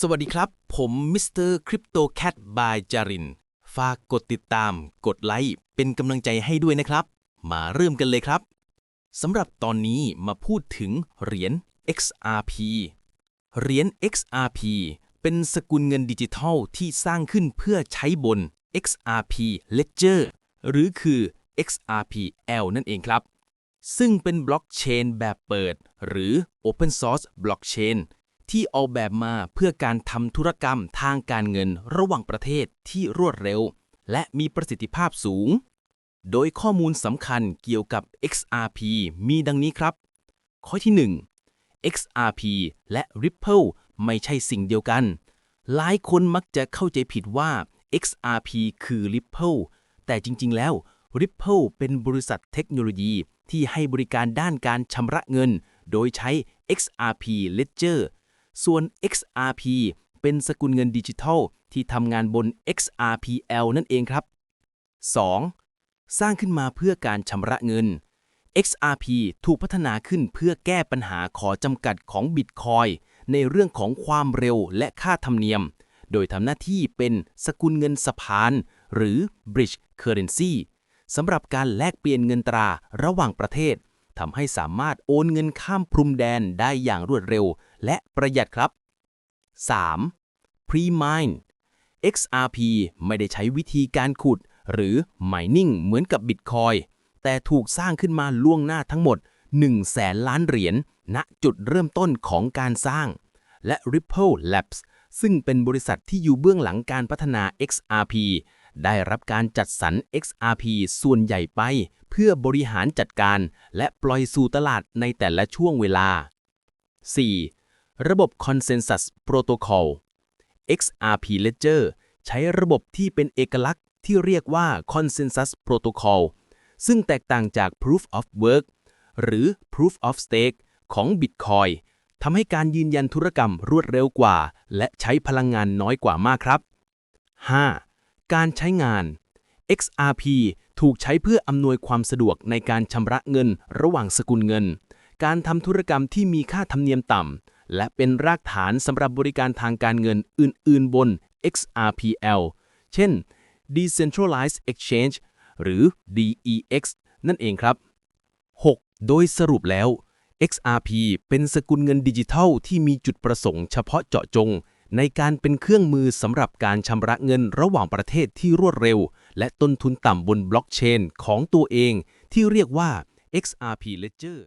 สวัสดีครับ ผมมิสเตอร์คริปโตแคทบายจาริน ฝากกดติดตาม กดไลค์ เป็นกำลังใจให้ด้วยนะครับ มาเริ่มกันเลยครับ สำหรับตอนนี้มาพูดถึงเหรียญ XRP เหรียญ XRP เป็นสกุลเงินดิจิทัลที่สร้างขึ้นเพื่อใช้บน XRP Ledger หรือคือ XRPL นั่นเองครับ ซึ่งเป็นบล็อกเชนแบบเปิด หรือ Open Source Blockchain ที่ออกแบบมาเพื่อการทำธุรกรรมทางการเงินระหว่างประเทศที่รวดเร็ว และมีประสิทธิภาพสูง โดยข้อมูลสำคัญเกี่ยวกับ XRP มีดังนี้ครับ ข้อที่ 1 XRP และ Ripple ไม่ใช่สิ่งเดียวกัน หลายคนมักจะเข้าใจผิดว่า XRP คือ Ripple แต่จริง ๆ แล้ว Ripple เป็นบริษัทเทคโนโลยีที่ให้บริการด้านการชำระเงิน โดยใช้ XRP Ledger ส่วน XRP เป็นสกุลเงินดิจิทัล ที่ทำงานบน XRPL นั่นเองครับ 2. สร้างขึ้นมาเพื่อการชำระเงิน XRP ถูกพัฒนาขึ้นเพื่อแก้ปัญหาขอจำกัดของบิตคอยในเรื่องของความเร็วและค่าธรรมเนียม โดยทำหน้าที่เป็นสกุลเงินสะพาน หรือ bridge currency สำหรับการแลกเปลี่ยนเงินตราระหว่างประเทศ ทำให้สามารถโอนเงินข้ามพรมแดนได้อย่างรวดเร็ว และประหยัดครับ 3. Pre-mine XRP ไม่ได้ใช้วิธีการขุด หรือ mining เหมือนกับ Bitcoin แต่ถูกสร้างขึ้นมาล่วงหน้าทั้งหมด 1 แสนล้านเหรียญณจุดเริ่มต้นของการสร้าง และ Ripple Labs ซึ่งเป็นบริษัทที่อยู่เบื้องหลังการพัฒนา XRP ได้รับการจัดสรร XRP ส่วนใหญ่ไป เพื่อบริหารจัดการ และปล่อยสู่ตลาดในแต่ละช่วงเวลา 4. ระบบ Consensus Protocol XRP Ledger ใช้ระบบที่เป็นเอกลักษณ์ที่เรียกว่า Consensus Protocol ซึ่งแตกต่างจาก Proof of Work หรือ Proof of Stake ของ Bitcoin ทำให้การยืนยันธุรกรรมรวดเร็วกว่า และใช้พลังงานน้อยกว่ามากครับ 5. การใช้งาน XRP ถูกใช้เพื่ออำนวยความสะดวกในการชำระเงินระหว่างสกุลเงิน การทำธุรกรรมที่มีค่าธรรมเนียมต่ำ และเป็นรากฐานสำหรับบริการทางการเงินอื่น ๆ บน XRPL เช่น Decentralized Exchange หรือ DEX นั่นเองครับ 6. โดยสรุปแล้ว XRP เป็นสกุลเงินดิจิทัลที่มีจุดประสงค์เฉพาะเจาะจง ในการเป็นเครื่องมือสำหรับการชำระเงินระหว่างประเทศที่รวดเร็ว และต้นทุนต่ำบนบล็อกเชนของตัวเองที่เรียกว่า XRP Ledger